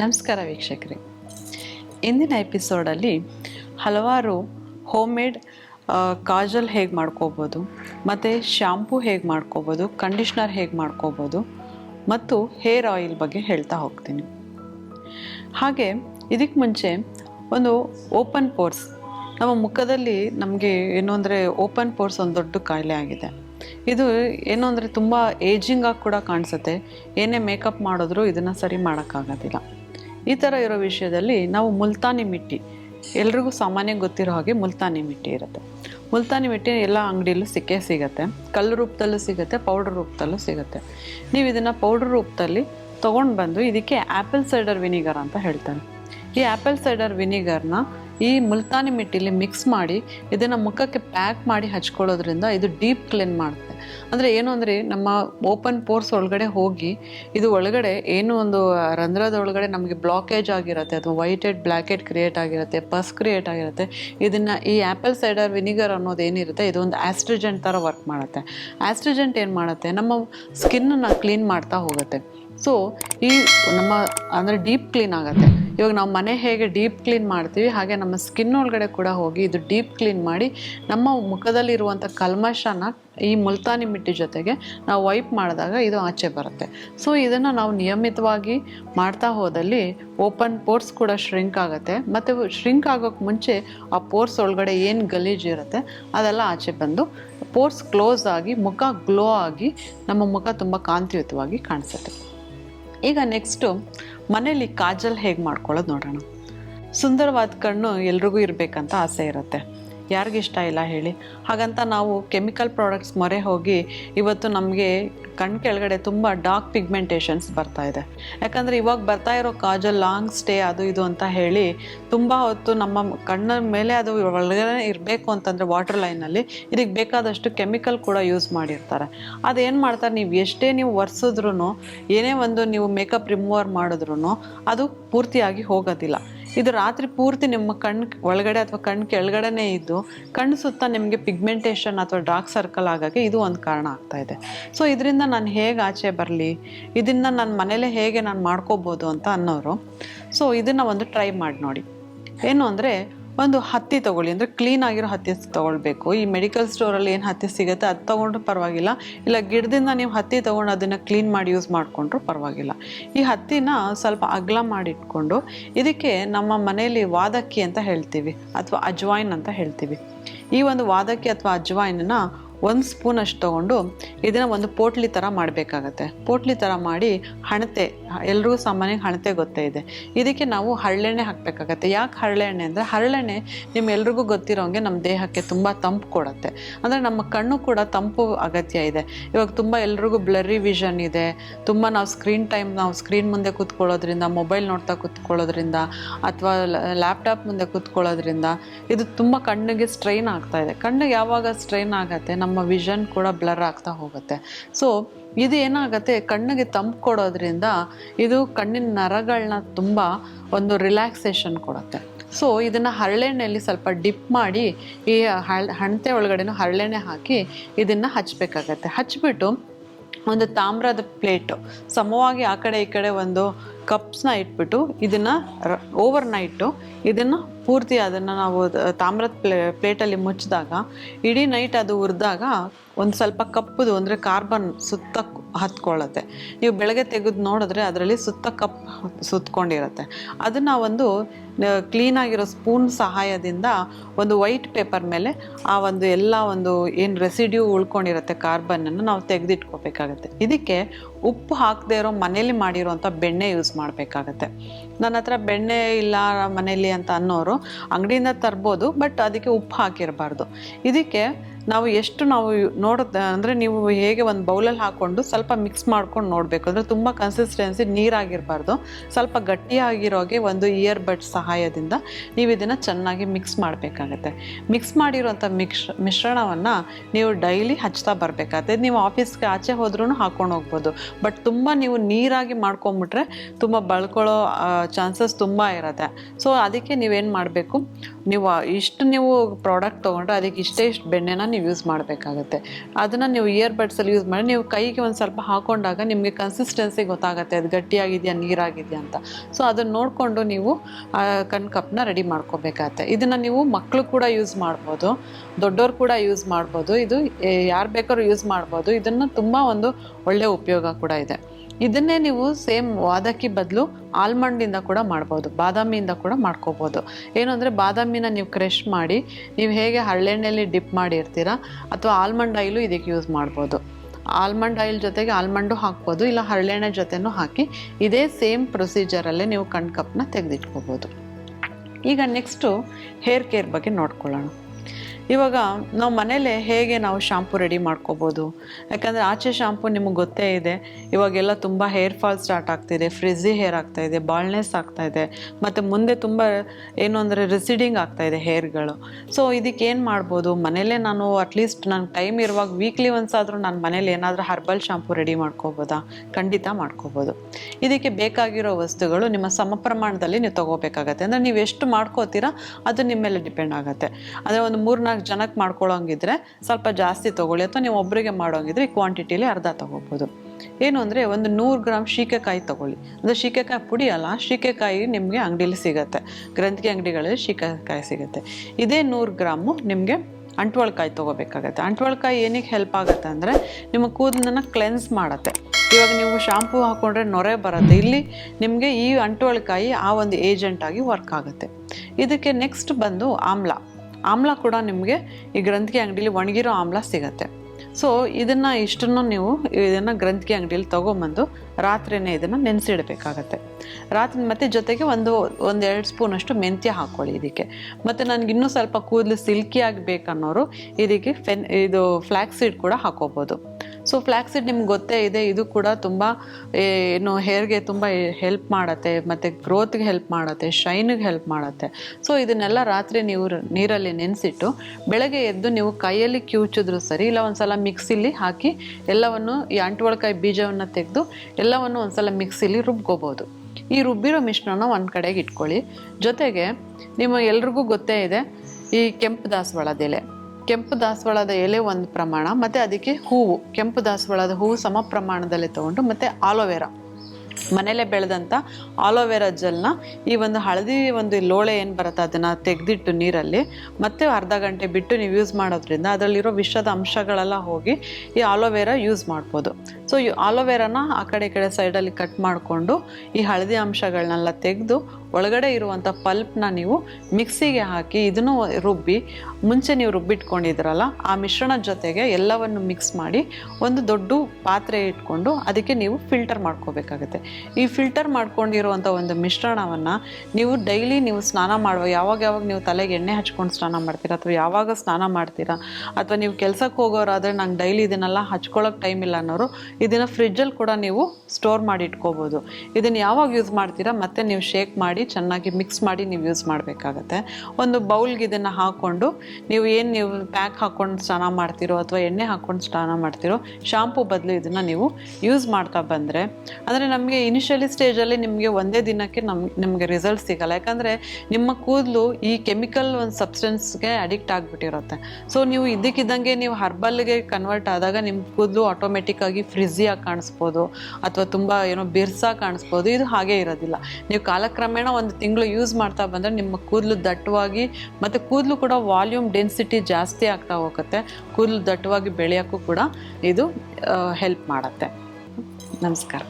ನಮಸ್ಕಾರ ವೀಕ್ಷಕರೇ. ಇಂದಿನ ಎಪಿಸೋಡಲ್ಲಿ ಹಲವಾರು ಹೋಮ್ ಮೇಡ್ ಕಾಜಲ್ ಹೇಗೆ ಮಾಡ್ಕೋಬೋದು, ಮತ್ತು ಶ್ಯಾಂಪೂ ಹೇಗೆ ಮಾಡ್ಕೋಬೋದು, ಕಂಡೀಷ್ನರ್ ಹೇಗೆ ಮಾಡ್ಕೋಬೋದು, ಮತ್ತು ಹೇರ್ ಆಯಿಲ್ ಬಗ್ಗೆ ಹೇಳ್ತಾ ಹೋಗ್ತೀನಿ. ಹಾಗೆ ಇದಕ್ಕೆ ಮುಂಚೆ ಒಂದು ಓಪನ್ ಪೋರ್ಸ್. ನಮ್ಮ ಮುಖದಲ್ಲಿ ನಮಗೆ ಏನು ಅಂದರೆ ಓಪನ್ ಪೋರ್ಸ್ ಒಂದು ದೊಡ್ಡ ಕಾಯಿಲೆ ಆಗಿದೆ. ಇದು ಏನು ಅಂದರೆ ತುಂಬ ಏಜಿಂಗಾಗಿ ಕೂಡ ಕಾಣಿಸುತ್ತೆ. ಏನೇ ಮೇಕಪ್ ಮಾಡಿದ್ರೂ ಇದನ್ನು ಸರಿ ಮಾಡೋಕ್ಕಾಗೋದಿಲ್ಲ. ಈ ಥರ ಇರೋ ವಿಷಯದಲ್ಲಿ ನಾವು ಮುಲ್ತಾನಿ ಮಿಟ್ಟಿ, ಎಲ್ರಿಗೂ ಸಾಮಾನ್ಯ ಗೊತ್ತಿರೋ ಹಾಗೆ ಮುಲ್ತಾನಿ ಮಿಟ್ಟಿ ಇರುತ್ತೆ. ಮುಲ್ತಾನಿ ಮಿಟ್ಟಿ ಎಲ್ಲ ಅಂಗಡಿಯಲ್ಲೂ ಸಿಕ್ಕೇ ಸಿಗುತ್ತೆ. ಕಲ್ಲು ರೂಪದಲ್ಲೂ ಸಿಗುತ್ತೆ, ಪೌಡರ್ ರೂಪದಲ್ಲೂ ಸಿಗುತ್ತೆ. ನೀವು ಇದನ್ನು ಪೌಡರ್ ರೂಪದಲ್ಲಿ ತೊಗೊಂಡು ಬಂದು ಇದಕ್ಕೆ ಆ್ಯಪಲ್ ಸೈಡರ್ ವಿನಿಗರ್ ಅಂತ ಹೇಳ್ತಾರೆ. ಈ ಆ್ಯಪಲ್ ಸೈಡರ್ ವಿನಿಗರ್ನ ಈ ಮುಲ್ತಾನಿ ಮಿಟ್ಟಿಲಿ ಮಿಕ್ಸ್ ಮಾಡಿ ಇದನ್ನು ಮುಖಕ್ಕೆ ಪ್ಯಾಕ್ ಮಾಡಿ ಹಚ್ಕೊಳ್ಳೋದ್ರಿಂದ ಇದು ಡೀಪ್ ಕ್ಲೀನ್ ಮಾಡುತ್ತೆ. ಅಂದರೆ ಏನು ಅಂದರೆ ನಮ್ಮ ಓಪನ್ ಪೋರ್ಸ್ ಒಳಗಡೆ ಹೋಗಿ ಇದು ಒಳಗಡೆ ಏನು ಒಂದು ರಂಧ್ರದ ಒಳಗಡೆ ನಮಗೆ ಬ್ಲಾಕೇಜ್ ಆಗಿರುತ್ತೆ ಅಥವಾ white head black head create ಆಗಿರುತ್ತೆ ಪಸ್ ಕ್ರಿಯೇಟ್ ಆಗಿರುತ್ತೆ, ಇದನ್ನು ಈ ಆ್ಯಪಲ್ ಸೈಡರ್ ವಿನಿಗರ್ ಅನ್ನೋದು ಏನಿರುತ್ತೆ ಇದೊಂದು ಆಸ್ಟ್ರಿಜೆಂಟ್ ಥರ ವರ್ಕ್ ಮಾಡುತ್ತೆ. ಆಸ್ಟ್ರಿಜೆಂಟ್ ಏನು ಮಾಡುತ್ತೆ? ನಮ್ಮ ಸ್ಕಿನ್ನನ್ನು ಕ್ಲೀನ್ ಮಾಡ್ತಾ ಹೋಗುತ್ತೆ. ಸೊ ಈ ನಮ್ಮ, ಅಂದರೆ ಡೀಪ್ ಕ್ಲೀನ್ ಆಗುತ್ತೆ. ಇವಾಗ ನಾವು ಮನೆ ಹೇಗೆ ಡೀಪ್ ಕ್ಲೀನ್ ಮಾಡ್ತೀವಿ, ಹಾಗೆ ನಮ್ಮ ಸ್ಕಿನ್ ಒಳಗಡೆ ಕೂಡ ಹೋಗಿ ಇದು ಡೀಪ್ ಕ್ಲೀನ್ ಮಾಡಿ ನಮ್ಮ ಮುಖದಲ್ಲಿರುವಂಥ ಕಲ್ಮಶನ ಈ ಮುಲ್ತಾನಿ ಮಿಟ್ಟಿ ಜೊತೆಗೆ ನಾವು ವೈಪ್ ಮಾಡಿದಾಗ ಇದು ಆಚೆ ಬರುತ್ತೆ. ಸೊ ಇದನ್ನು ನಾವು ನಿಯಮಿತವಾಗಿ ಮಾಡ್ತಾ ಹೋದಲ್ಲಿ ಓಪನ್ ಪೋರ್ಸ್ ಕೂಡ ಶ್ರಿಂಕ್ ಆಗುತ್ತೆ. ಮತ್ತು ಶ್ರಿಂಕ್ ಆಗೋಕ್ಕೆ ಮುಂಚೆ ಆ ಪೋರ್ಸ್ ಒಳಗಡೆ ಏನು ಗಲೀಜ್ ಇರುತ್ತೆ ಅದೆಲ್ಲ ಆಚೆ ಬಂದು ಪೋರ್ಸ್ ಕ್ಲೋಸ್ ಆಗಿ ಮುಖ ಗ್ಲೋ ಆಗಿ ನಮ್ಮ ಮುಖ ತುಂಬ ಕಾಂತಿಯುತವಾಗಿ ಕಾಣಿಸುತ್ತೆ. ಈಗ ನೆಕ್ಸ್ಟು ಮನೇಲಿ ಕಾಜಲ್ ಹೇಗೆ ಮಾಡ್ಕೊಳ್ಳೋದು ನೋಡೋಣ. ಸುಂದರವಾದ ಕಣ್ಣು ಎಲ್ರಿಗೂ ಇರಬೇಕಂತ ಆಸೆ ಇರುತ್ತೆ. ಯಾರಿಗಿಷ್ಟ ಇಲ್ಲ ಹೇಳಿ. ಹಾಗಂತ ನಾವು ಕೆಮಿಕಲ್ ಪ್ರಾಡಕ್ಟ್ಸ್ ಮೊರೆ ಹೋಗಿ ಇವತ್ತು ನಮಗೆ ಕಣ್ಣು ಕೆಳಗಡೆ ತುಂಬ ಡಾರ್ಕ್ ಪಿಗ್ಮೆಂಟೇಷನ್ಸ್ ಬರ್ತಾ ಇದೆ. ಯಾಕಂದರೆ ಇವಾಗ ಬರ್ತಾ ಇರೋ ಕಾಜಲ್ ಲಾಂಗ್ ಸ್ಟೇ ಅದು ಇದು ಅಂತ ಹೇಳಿ ತುಂಬ ಹೊತ್ತು ನಮ್ಮ ಕಣ್ಣ ಮೇಲೆ ಅದು ಒಳಗಡೆ ಇರಬೇಕು ಅಂತಂದರೆ ವಾಟರ್ ಲೈನಲ್ಲಿ ಇದಕ್ಕೆ ಬೇಕಾದಷ್ಟು ಕೆಮಿಕಲ್ ಕೂಡ ಯೂಸ್ ಮಾಡಿರ್ತಾರೆ. ಅದೇನು ಮಾಡ್ತಾರೆ, ನೀವು ಎಷ್ಟೇ ನೀವು ಒರೆಸಿದ್ರೂ ಏನೇ ಒಂದು ನೀವು ಮೇಕಪ್ ರಿಮೂವರ್ ಮಾಡಿದ್ರೂ ಅದು ಪೂರ್ತಿಯಾಗಿ ಹೋಗೋದಿಲ್ಲ. ಇದು ರಾತ್ರಿ ಪೂರ್ತಿ ನಿಮ್ಮ ಕಣ್ಣು ಒಳಗಡೆ ಅಥವಾ ಕಣ್ಣು ಕೆಳಗಡೆನೇ ಇದ್ದು ಕಣ್ಣು ಸುತ್ತ ನಿಮಗೆ ಪಿಗ್ಮೆಂಟೇಷನ್ ಅಥವಾ ಡಾರ್ಕ್ ಸರ್ಕಲ್ ಆಗೋಕ್ಕೆ ಇದು ಒಂದು ಕಾರಣ ಆಗ್ತಾ ಇದೆ. ಸೊ ಇದರಿಂದ ನಾನು ಹೇಗೆ ಆಚೆ ಬರಲಿ? ಇದನ್ನು ನನ್ನ ಮನೇಲೇ ಹೇಗೆ ನಾನು ಮಾಡ್ಕೋಬೋದು ಅಂತ ಅನ್ನೋರು. ಸೊ ಇದನ್ನು ಒಂದು ಟ್ರೈ ಮಾಡಿ ನೋಡಿ. ಏನು ಅಂದರೆ ಒಂದು ಹತ್ತಿ ತೊಗೊಳ್ಳಿ. ಅಂದರೆ ಕ್ಲೀನ್ ಆಗಿರೋ ಹತ್ತಿ ತೊಗೊಳ್ಬೇಕು. ಈ ಮೆಡಿಕಲ್ ಸ್ಟೋರಲ್ಲಿ ಏನು ಹತ್ತಿ ಸಿಗುತ್ತೆ ಅದು ತೊಗೊಂಡ್ರೂ ಪರವಾಗಿಲ್ಲ. ಇಲ್ಲ ಗಿಡದಿಂದ ನೀವು ಹತ್ತಿ ತೊಗೊಂಡು ಅದನ್ನು ಕ್ಲೀನ್ ಮಾಡಿ ಯೂಸ್ ಮಾಡಿಕೊಂಡ್ರೂ ಪರವಾಗಿಲ್ಲ. ಈ ಹತ್ತಿನ ಸ್ವಲ್ಪ ಅಗಲ ಮಾಡಿಟ್ಕೊಂಡು ಇದಕ್ಕೆ ನಮ್ಮ ಮನೆಯಲ್ಲಿ ವಾದಕ್ಕಿ ಅಂತ ಹೇಳ್ತೀವಿ. ಅಥವಾ ಅಜ್ವಾಯಿನ್ ಅಂತ ಹೇಳ್ತೀವಿ. ಈ ಒಂದು ವಾದಕ್ಕಿ ಅಥವಾ ಅಜ್ವಾಯಿನನ್ನ ಒಂದು ಸ್ಪೂನ್ ಅಷ್ಟು ತೊಗೊಂಡು ಇದನ್ನು ಒಂದು ಪೋಟ್ಲಿ ಥರ ಮಾಡಬೇಕಾಗತ್ತೆ. ಪೋಟ್ಲಿ ಥರ ಮಾಡಿ ಹಣತೆ, ಎಲ್ರಿಗೂ ಸಾಮಾನ್ಯ ಹಣತೆ ಗೊತ್ತೇ ಇದೆ. ಇದಕ್ಕೆ ನಾವು ಹರಳೆಣ್ಣೆ ಹಾಕಬೇಕಾಗತ್ತೆ. ಯಾಕೆ ಹರಳೆಣ್ಣೆ ಅಂದರೆ ಹರಳೆಣ್ಣೆ ನಿಮ್ಮೆಲ್ರಿಗೂ ಗೊತ್ತಿರೋಂಗೆ ನಮ್ಮ ದೇಹಕ್ಕೆ ತುಂಬ ತಂಪು ಕೊಡುತ್ತೆ. ಅಂದರೆ ನಮ್ಮ ಕಣ್ಣು ಕೂಡ ತಂಪು ಅಗತ್ಯ ಇದೆ. ಇವಾಗ ತುಂಬ ಎಲ್ರಿಗೂ ಬ್ಲರ್ರಿ ವಿಷನ್ ಇದೆ. ತುಂಬ ನಾವು ಸ್ಕ್ರೀನ್ ಟೈಮ್ ನಾವು ಸ್ಕ್ರೀನ್ ಮುಂದೆ ಕೂತ್ಕೊಳ್ಳೋದ್ರಿಂದ ಮೊಬೈಲ್ ನೋಡ್ತಾ ಕೂತ್ಕೊಳ್ಳೋದ್ರಿಂದ, ಅಥವಾ ಲ್ಯಾಪ್ಟಾಪ್ ಮುಂದೆ ಕೂತ್ಕೊಳ್ಳೋದ್ರಿಂದ ಇದು ತುಂಬ ಕಣ್ಣಿಗೆ ಸ್ಟ್ರೈನ್ ಆಗ್ತಾ ಇದೆ. ಕಣ್ಣಿಗೆ ಯಾವಾಗ ಸ್ಟ್ರೈನ್ ಆಗತ್ತೆ? ವಿಷನ್ ಕೂಡ ಬ್ಲರ್ ಆಗ್ತಾ ಹೋಗುತ್ತೆ. ಸೊ ಇದು ಏನಾಗುತ್ತೆ? ಕಣ್ಣಿಗೆ ತಂಪು ಕೊಡೋದ್ರಿಂದ ಇದು ಕಣ್ಣಿನ ನರಗಳನ್ನ ತುಂಬ ಒಂದು ರಿಲ್ಯಾಕ್ಸೇಷನ್ ಕೊಡುತ್ತೆ. ಸೊ ಇದನ್ನು ಹರಳೆಣ್ಣೆಯಲ್ಲಿ ಸ್ವಲ್ಪ ಡಿಪ್ ಮಾಡಿ ಈ ಹಣತೆ ಒಳಗಡೆನೂ ಹರಳೆಣ್ಣೆ ಹಾಕಿ ಇದನ್ನು ಹಚ್ಚಬೇಕಾಗತ್ತೆ ಹಚ್ಬಿಟ್ಟು ಒಂದು ತಾಮ್ರದ ಪ್ಲೇಟು ಸಮವಾಗಿ ಆ ಕಡೆ ಈ ಕಡೆ ಒಂದು ಕಪ್ಸ್ನ ಇಟ್ಬಿಟ್ಟು ಇದನ್ನು ಓವರ್ ನೈಟು ಇದನ್ನು ಪೂರ್ತಿ ಅದನ್ನು ನಾವು ತಾಮ್ರದ ಪ್ಲೇ, ಪ್ಲೇಟಲ್ಲಿ ಮುಚ್ಚಿದಾಗ, ಇಡೀ ನೈಟ್ ಅದು ಹುರಿದಾಗ ಒಂದು ಸ್ವಲ್ಪ ಕಪ್ಪುದು, ಅಂದರೆ ಕಾರ್ಬನ್ ಸುತ್ತ ಹತ್ಕೊಳ್ಳುತ್ತೆ. ನೀವು ಬೆಳಗ್ಗೆ ತೆಗೆದು ನೋಡಿದ್ರೆ ಅದರಲ್ಲಿ ಸುತ್ತ ಕಪ್ ಸುತ್ತಕೊಂಡಿರುತ್ತೆ ಅದನ್ನು ಒಂದು ಕ್ಲೀನಾಗಿರೋ ಸ್ಪೂನ್ ಸಹಾಯದಿಂದ ಒಂದು ವೈಟ್ ಪೇಪರ್ ಮೇಲೆ ಆ ಒಂದು ಎಲ್ಲ ಒಂದು ಏನು ರೆಸಿಡ್ಯೂ ಉಳ್ಕೊಂಡಿರುತ್ತೆ ಕಾರ್ಬನನ್ನು ನಾವು ತೆಗೆದಿಟ್ಕೋಬೇಕಾಗತ್ತೆ. ಇದಕ್ಕೆ ಉಪ್ಪು ಹಾಕದೇ ಇರೋ ಮನೇಲಿ ಮಾಡಿರೋಂಥ ಬೆಣ್ಣೆ ಯೂಸ್ ಮಾಡಬೇಕಾಗತ್ತೆ. ನನ್ನ ಹತ್ರ ಬೆಣ್ಣೆ ಇಲ್ಲ ಮನೇಲಿ ಅಂತ ಅನ್ನೋರು ಅಂಗಡಿಯಿಂದ ತರ್ಬೋದು ಬಟ್ ಅದಕ್ಕೆ ಉಪ್ಪು ಹಾಕಿರಬಾರ್ದು. ಇದಕ್ಕೆ ನಾವು ಎಷ್ಟು ನಾವು ನೋಡೋದು, ಅಂದರೆ ನೀವು ಹೇಗೆ ಒಂದು ಬೌಲಲ್ಲಿ ಹಾಕ್ಕೊಂಡು ಸ್ವಲ್ಪ ಮಿಕ್ಸ್ ಮಾಡ್ಕೊಂಡು ನೋಡಬೇಕು. ಅಂದರೆ ತುಂಬ ಕನ್ಸಿಸ್ಟೆನ್ಸಿ ನೀರಾಗಿರಬಾರ್ದು. ಸ್ವಲ್ಪ ಗಟ್ಟಿಯಾಗಿರೋಗೆ ಒಂದು ಇಯರ್ ಬಡ್ ಸಹಾಯದಿಂದ ನೀವು ಇದನ್ನು ಚೆನ್ನಾಗಿ ಮಿಕ್ಸ್ ಮಾಡಬೇಕಾಗತ್ತೆ. ಮಿಕ್ಸ್ ಮಾಡಿರೋಂಥ ಮಿಕ್ಸ್, ಮಿಶ್ರಣವನ್ನು ನೀವು ಡೈಲಿ ಹಚ್ತಾ ಬರಬೇಕಾಗತ್ತೆ. ನೀವು ಆಫೀಸ್ಗೆ ಆಚೆ ಹೋದ್ರೂ ಹಾಕ್ಕೊಂಡು ಹೋಗ್ಬೋದು. ಬಟ್ ತುಂಬ ನೀವು ನೀರಾಗಿ ಮಾಡ್ಕೊಂಬಿಟ್ರೆ ತುಂಬ ಬಳ್ಕೊಳ್ಳೋ ಚಾನ್ಸಸ್ ತುಂಬ ಇರುತ್ತೆ. ಸೊ ಅದಕ್ಕೆ ನೀವೇನು ಮಾಡಬೇಕು? ನೀವು ಇಷ್ಟು ನೀವು ಪ್ರಾಡಕ್ಟ್ ತೊಗೊಂಡ್ರೆ ಅದಕ್ಕೆ ಇಷ್ಟೇ ಇಷ್ಟು ಬೆಣ್ಣೆನ ನೀವು ನೀವು ಯೂಸ್ ಮಾಡಬೇಕಾಗತ್ತೆ. ಅದನ್ನು ನೀವು ಇಯರ್ ಬಡ್ಸಲ್ಲಿ ಯೂಸ್ ಮಾಡಿ, ನೀವು ಕೈಗೆ ಒಂದು ಸ್ವಲ್ಪ ಹಾಕೊಂಡಾಗ ನಿಮಗೆ ಕನ್ಸಿಸ್ಟೆನ್ಸಿ ಗೊತ್ತಾಗುತ್ತೆ. ಅದು ಗಟ್ಟಿಯಾಗಿದೆಯಾ, ನೀರಾಗಿದೆಯಾ ಅಂತ. ಸೊ ಅದನ್ನು ನೋಡಿಕೊಂಡು ನೀವು ಕಣ್ ಕಪ್ನ ರೆಡಿ ಮಾಡ್ಕೋಬೇಕಾಗತ್ತೆ. ಇದನ್ನು ನೀವು ಮಕ್ಕಳು ಕೂಡ ಯೂಸ್ ಮಾಡ್ಬೋದು. ದೊಡ್ಡವರು ಕೂಡ ಯೂಸ್ ಮಾಡ್ಬೋದು. ಇದು ಯಾರು ಬೇಕಾದ್ರೂ ಯೂಸ್ ಮಾಡ್ಬೋದು. ಇದನ್ನು ತುಂಬ ಒಂದು ಒಳ್ಳೆಯ ಉಪಯೋಗ ಕೂಡ ಇದೆ. ಇದನ್ನೇ ನೀವು ಸೇಮ್ ವಾದಕ್ಕೆ ಬದಲು ಆಲ್ಮಂಡಿಂದ ಕೂಡ ಮಾಡ್ಬೋದು, ಬಾದಾಮಿಯಿಂದ ಕೂಡ ಮಾಡ್ಕೋಬೋದು. ಏನು ಅಂದರೆ ಬಾದಾಮಿನ ನೀವು ಕ್ರಷ್ ಮಾಡಿ, ನೀವು ಹೇಗೆ ಹಳ್ಳೆಣ್ಣೆಯಲ್ಲಿ ಡಿಪ್ ಮಾಡಿರ್ತೀರ ಅಥವಾ ಆಲ್ಮಂಡ್ ಆಯಿಲು ಇದಕ್ಕೆ ಯೂಸ್ ಮಾಡ್ಬೋದು. ಆಲ್ಮಂಡ್ ಆಯಿಲ್ ಜೊತೆಗೆ ಆಲ್ಮಂಡು ಹಾಕ್ಬೋದು, ಇಲ್ಲ ಹರಳೆಣ್ಣೆ ಜೊತೆನೂ ಹಾಕಿ ಇದೇ ಸೇಮ್ ಪ್ರೊಸೀಜರಲ್ಲೇ ನೀವು ಕಣ್ ಕಪ್ನ ತೆಗೆದಿಟ್ಕೋಬೋದು. ಈಗ ನೆಕ್ಸ್ಟು ಹೇರ್ ಕೇರ್ ಬಗ್ಗೆ ನೋಡ್ಕೊಳ್ಳೋಣ. ಇವಾಗ ನಾವು ಮನೇಲೆ ಹೇಗೆ ನಾವು ಶಾಂಪು ರೆಡಿ ಮಾಡ್ಕೋಬೋದು? ಯಾಕಂದರೆ ಆಚೆ ಶಾಂಪು ನಿಮಗೆ ಗೊತ್ತೇ ಇದೆ, ಇವಾಗೆಲ್ಲ ತುಂಬ ಹೇರ್ ಫಾಲ್ ಸ್ಟಾರ್ಟ್ ಆಗ್ತಿದೆ ಫ್ರಿಝಿ ಹೇರ್ ಆಗ್ತಾ ಇದೆ ಬಾಳ್ನೆಸ್ ಇದೆ, ಮತ್ತು ಮುಂದೆ ತುಂಬ ಏನು ಅಂದರೆ ರಿಸಿಡಿಂಗ್ ಆಗ್ತಾ ಇದೆ ಹೇರ್ಗಳು ಸೊ ಇದಕ್ಕೆ ಏನು ಮಾಡ್ಬೋದು? ಮನೇಲೇ ನಾನು ಅಟ್ಲೀಸ್ಟ್ ನನ್ನ ಟೈಮ್ ಇರುವಾಗ ವೀಕ್ಲಿ ಒನ್ಸ್ ಆದರೂ ನಾನು ಮನೇಲಿ ಏನಾದರೂ ಹರ್ಬಲ್ ಶಾಂಪು ರೆಡಿ ಮಾಡ್ಕೋಬೋದಾ? ಖಂಡಿತ ಮಾಡ್ಕೋಬೋದು. ಇದಕ್ಕೆ ಬೇಕಾಗಿರೋ ವಸ್ತುಗಳು ನಿಮ್ಮ ಸಮ ಪ್ರಮಾಣದಲ್ಲಿ ನೀವು ತಗೋಬೇಕಾಗತ್ತೆ. ಅಂದರೆ ನೀವು ಎಷ್ಟು ಮಾಡ್ಕೋತೀರಾ, ಅದು ನಿಮ್ಮ ಮೇಲೆ ಡಿಪೆಂಡ್ ಆಗುತ್ತೆ. ಅಂದರೆ ಒಂದು ಮೂರು ನಾಲ್ಕು ಜನಕ್ಕೆ ಮಾಡ್ಕೊಳ್ಳೋಂಗಿದ್ರೆ ಸ್ವಲ್ಪ ಜಾಸ್ತಿ ತೊಗೊಳ್ಳಿ ಅಥವಾ ನೀವು ಒಬ್ಬರಿಗೆ ಮಾಡೋಂಗಿದ್ರೆ ಈ ಕ್ವಾಂಟಿಟಿಲಿ ಅರ್ಧ ತೊಗೋಬೋದು. ಏನು ಅಂದರೆ ಒಂದು ನೂರು ಗ್ರಾಮ್ ಶೀಕೆಕಾಯಿ ತೊಗೊಳ್ಳಿ. ಅಂದರೆ ಶೀಕೆಕಾಯಿ ಪುಡಿ ಅಲ್ಲ, ಶೀಕೆಕಾಯಿ ನಿಮಗೆ ಅಂಗಡೀಲಿ ಸಿಗುತ್ತೆ. ಗ್ರಂಥಿಗೆ ಅಂಗಡಿಗಳಲ್ಲಿ ಶೀಕೆಕಾಯಿ ಸಿಗುತ್ತೆ. ಇದೇ ನೂರು ಗ್ರಾಮು ನಿಮಗೆ ಅಂಟ್ವಾಳ್ಕಾಯಿ ತೊಗೋಬೇಕಾಗತ್ತೆ. ಅಂಟ್ವಾಳ್ಕಾಯಿ ಏನಕ್ಕೆ ಹೆಲ್ಪ್ ಆಗುತ್ತೆ ಅಂದರೆ ನಿಮ್ಮ ಕೂದಲನ್ನ ಕ್ಲೆನ್ಸ್ ಮಾಡುತ್ತೆ. ಇವಾಗ ನೀವು ಶಾಂಪೂ ಹಾಕೊಂಡ್ರೆ ನೊರೆ ಬರುತ್ತೆ. ಇಲ್ಲಿ ನಿಮಗೆ ಈ ಅಂಟ್ವಾಳ್ಕಾಯಿ ಆ ಒಂದು ಏಜೆಂಟ್ ಆಗಿ ವರ್ಕ್ ಆಗುತ್ತೆ. ಇದಕ್ಕೆ ನೆಕ್ಸ್ಟ್ ಬಂದು ಆಮ್ಲ. ಆಮ್ಲ ಕೂಡ ನಿಮಗೆ ಈ ಗ್ರಂಥಿಗೆ ಅಂಗಡಿಲಿ ಒಣಗಿರೋ ಆಮ್ಲ ಸಿಗುತ್ತೆ. ಸೊ ಇದನ್ನು ಇಷ್ಟನ್ನು ನೀವು ಇದನ್ನು ಗ್ರಂಥಿಗೆ ಅಂಗಡಿಯಲ್ಲಿ ತೊಗೊಂಬಂದು ರಾತ್ರಿನೇ ಇದನ್ನು ನೆನೆಸಿಡಬೇಕಾಗತ್ತೆ. ರಾತ್ರಿ ಮತ್ತು ಜೊತೆಗೆ ಒಂದು ಒಂದು ಎರಡು ಸ್ಪೂನಷ್ಟು ಮೆಂತ್ಯ ಹಾಕ್ಕೊಳ್ಳಿ ಇದಕ್ಕೆ. ಮತ್ತು ನನಗೆ ಇನ್ನೂ ಸ್ವಲ್ಪ ಕೂದಲು ಸಿಲ್ಕಿಯಾಗಿ ಬೇಕನ್ನೋರು ಇದಕ್ಕೆ ಫೆನ್ ಇದು ಫ್ಲ್ಯಾಕ್ಸೀಡ್ ಸೀಡ್ ಕೂಡ ಹಾಕೋಬೋದು. ಸೊ ಫ್ಲ್ಯಾಕ್ಸಿಡ್ ನಿಮ್ಗೆ ಗೊತ್ತೇ ಇದೆ, ಇದು ಕೂಡ ತುಂಬ ಏನು ಹೇರ್ಗೆ ತುಂಬ ಹೆಲ್ಪ್ ಮಾಡುತ್ತೆ, ಮತ್ತು ಗ್ರೋತ್ಗೆ ಹೆಲ್ಪ್ ಮಾಡುತ್ತೆ ಶೈನಿಗೆ ಹೆಲ್ಪ್ ಮಾಡುತ್ತೆ. ಸೊ ಇದನ್ನೆಲ್ಲ ರಾತ್ರಿ ನೀವು ನೀರಲ್ಲಿ ನೆನೆಸಿಟ್ಟು, ಬೆಳಗ್ಗೆ ಎದ್ದು ನೀವು ಕೈಯಲ್ಲಿ ಕಿವುಚಿದ್ರು ಸರಿ, ಇಲ್ಲ ಒಂದ್ಸಲ ಮಿಕ್ಸಿಲಿ ಹಾಕಿ ಎಲ್ಲವನ್ನು, ಈ ಅಂಟುವಳಕಾಯಿ ಬೀಜವನ್ನು ತೆಗೆದು ಎಲ್ಲವನ್ನು ಒಂದ್ಸಲ ಮಿಕ್ಸಿಲಿ ರುಬ್ಕೋಬೋದು. ಈ ರುಬ್ಬಿರೋ ಮಿಶ್ರಣ ಒಂದು ಕಡೆಗೆ ಇಟ್ಕೊಳ್ಳಿ. ಜೊತೆಗೆ ನಿಮ್ಮ ಎಲ್ರಿಗೂ ಗೊತ್ತೇ ಇದೆ, ಈ ಕೆಂಪು ದಾಸವಾಳದ ಎಲೆ. ಕೆಂಪು ದಾಸವಾಳದ ಎಲೆ ಒಂದು ಪ್ರಮಾಣ, ಮತ್ತು ಅದಕ್ಕೆ ಹೂವು. ಕೆಂಪು ದಾಸವಾಳದ ಹೂವು ಸಮ ಪ್ರಮಾಣದಲ್ಲಿ ತೊಗೊಂಡು, ಮತ್ತು ಆಲೋವೆರಾ. ಮನೆಯಲ್ಲೇ ಬೆಳೆದಂಥ ಆಲೋವೆರಾ ಜೆಲ್ನ ಈ ಒಂದು ಹಳದಿ ಒಂದು ಲೋಳೆ ಏನು ಬರುತ್ತೆ ಅದನ್ನು ತೆಗೆದಿಟ್ಟು ನೀರಲ್ಲಿ, ಮತ್ತೆ ಅರ್ಧ ಗಂಟೆ ಬಿಟ್ಟು ನೀವು ಯೂಸ್ ಮಾಡೋದ್ರಿಂದ ಅದರಲ್ಲಿರೋ ವಿಷದ ಅಂಶಗಳೆಲ್ಲ ಹೋಗಿ ಈ ಆಲೋವೆರಾ ಯೂಸ್ ಮಾಡ್ಬೋದು. ಸೊ ಈ ಆಲೋವೆರಾನ ಆ ಕಡೆ ಈ ಕಡೆ ಸೈಡಲ್ಲಿ ಕಟ್ ಮಾಡಿಕೊಂಡು ಈ ಹಳದಿ ಅಂಶಗಳನ್ನೆಲ್ಲ ತೆಗೆದು ಒಳಗಡೆ ಇರುವಂಥ ಪಲ್ಪ್ನ ನೀವು ಮಿಕ್ಸಿಗೆ ಹಾಕಿ ಇದನ್ನು ರುಬ್ಬಿ, ಮುಂಚೆ ನೀವು ರುಬ್ಬಿಟ್ಕೊಂಡಿದ್ರಲ್ಲ, ಆ ಮಿಶ್ರಣ ಜೊತೆಗೆ ಎಲ್ಲವನ್ನು ಮಿಕ್ಸ್ ಮಾಡಿ ಒಂದು ದೊಡ್ಡ ಪಾತ್ರೆ ಇಟ್ಕೊಂಡು ಅದಕ್ಕೆ ನೀವು ಫಿಲ್ಟರ್ ಮಾಡ್ಕೋಬೇಕಾಗುತ್ತೆ. ಈ ಫಿಲ್ಟರ್ ಮಾಡ್ಕೊಂಡಿರುವಂಥ ಒಂದು ಮಿಶ್ರಣವನ್ನು ನೀವು ಡೈಲಿ ನೀವು ಸ್ನಾನ ಮಾಡುವ, ಯಾವಾಗ ಯಾವಾಗ ನೀವು ತಲೆಗೆ ಎಣ್ಣೆ ಹಚ್ಕೊಂಡು ಸ್ನಾನ ಮಾಡ್ತೀರಾ ಅಥವಾ ಯಾವಾಗ ಸ್ನಾನ ಮಾಡ್ತೀರಾ ಅಥವಾ ನೀವು ಕೆಲಸಕ್ಕೆ ಹೋಗೋರಾದರೆ ನಂಗೆ ಡೈಲಿ ಇದನ್ನೆಲ್ಲ ಹಚ್ಕೊಳ್ಳೋಕೆ ಟೈಮ್ ಇಲ್ಲ ಅನ್ನೋರು ಇದನ್ನು ಫ್ರಿಜ್ಜಲ್ಲಿ ಕೂಡ ನೀವು ಸ್ಟೋರ್ ಮಾಡಿ ಇಟ್ಕೋಬೋದು. ಇದನ್ನು ಯಾವಾಗ ಯೂಸ್ ಮಾಡ್ತೀರಾ, ಮತ್ತೆ ನೀವು ಶೇಕ್ ಮಾಡಿ, ಚೆನ್ನಾಗಿ ಮಿಕ್ಸ್ ಮಾಡಿ ನೀವು ಯೂಸ್ ಮಾಡಬೇಕಾಗತ್ತೆ. ಒಂದು ಬೌಲ್ಗೆ ಇದನ್ನು ಹಾಕ್ಕೊಂಡು ನೀವು ಏನು ನೀವು ಪ್ಯಾಕ್ ಹಾಕ್ಕೊಂಡು ಸ್ನಾನ ಮಾಡ್ತೀರೋ ಅಥವಾ ಎಣ್ಣೆ ಹಾಕ್ಕೊಂಡು ಸ್ನಾನ ಮಾಡ್ತೀರೋ ಶಾಂಪೂ ಬದಲು ಇದನ್ನು ನೀವು ಯೂಸ್ ಮಾಡ್ತಾ ಬಂದರೆ, ಅಂದರೆ ನಮಗೆ ಇನಿಷಿಯಲಿ ಸ್ಟೇಜಲ್ಲಿ ನಿಮಗೆ ಒಂದೇ ದಿನಕ್ಕೆ ನಮ್, ನಿಮಗೆ ರಿಸಲ್ಟ್ ಸಿಗಲ್ಲ. ಯಾಕಂದರೆ ನಿಮ್ಮ ಕೂದಲು ಈ ಕೆಮಿಕಲ್ ಒಂದು ಸಬ್ಸ್ಟೆನ್ಸ್ಗೆ ಅಡಿಕ್ಟ್ ಆಗಿಬಿಟ್ಟಿರುತ್ತೆ. ಸೊ ನೀವು ಇದ್ದಕ್ಕಿದ್ದಂಗೆ ನೀವು ಹರ್ಬಲ್ಗೆ ಕನ್ವರ್ಟ್ ಆದಾಗ ನಿಮ್ಮ ಕೂದಲು ಆಟೋಮೆಟಿಕ್ಕಾಗಿ ಫ್ರಿಝಿಯಾಗಿ ಕಾಣಿಸ್ಬೋದು ಅಥವಾ ತುಂಬ, ಏನೋ ಬಿರ್ಸಾಗಿ ಕಾಣಿಸ್ಬೋದು, ಇದು ಹಾಗೆ ಇರೋದಿಲ್ಲ. ನೀವು ಕಾಲಕ್ರಮೇಣ ಒಂದು ತಿಂಗಳು ಯೂಸ್ ಮಾಡ್ತಾ ಬಂದರೆ ನಿಮ್ಮ ಕೂದಲು ದಟ್ಟವಾಗಿ, ಮತ್ತು ಕೂದಲು ಕೂಡ ವಾಲ್ಯೂಮ್ ಡೆನ್ಸಿಟಿ ಜಾಸ್ತಿ ಆಗ್ತಾ ಹೋಗುತ್ತೆ. ಕೂದಲು ದಟ್ಟವಾಗಿ ಬೆಳೆಯೋಕ್ಕೂ ಕೂಡ ಇದು ಹೆಲ್ಪ್ ಮಾಡುತ್ತೆ. ನಮಸ್ಕಾರ.